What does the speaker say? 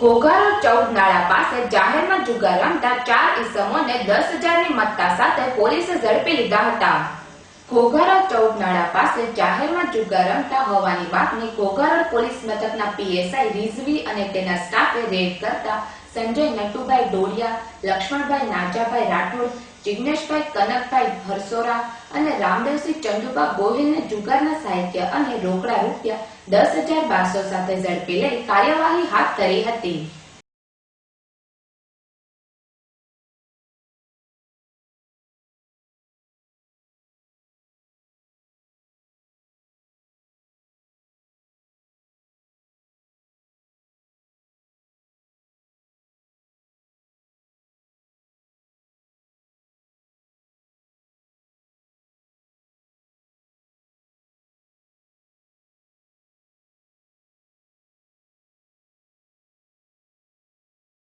ઘોઘારો ચૌદ નાળા પાસે જાહેરમાં જુગાર રમતા ચાર ઇસમોને દસ હજારની મત્તા સાથે પોલીસે ઝડપી લીધા હતા. ઘોઘારો નાળા પાસે જાહેરમાં જુગાર રમતા હોવાની બાતમી ઘોઘારો પોલીસ મથકના પીએસઆઈ રિઝવી અને તેના સ્ટાફે રેડ કરતા સંજય નટુભાઈ ડોડિયા લક્ષ્મણભાઈ નાજાભાઈ રાઠોડ જિજ્ઞેશભાઈ કનકભાઈ ભરસોરા અને રામદેવસિંહ ચંદુબા ગોહિલને જુગારના સાહિત્ય અને રોકડા રૂપિયા દસ હજાર બારસો સાથે ઝડપી લઈ કાર્યવાહી હાથ ધરી હતી.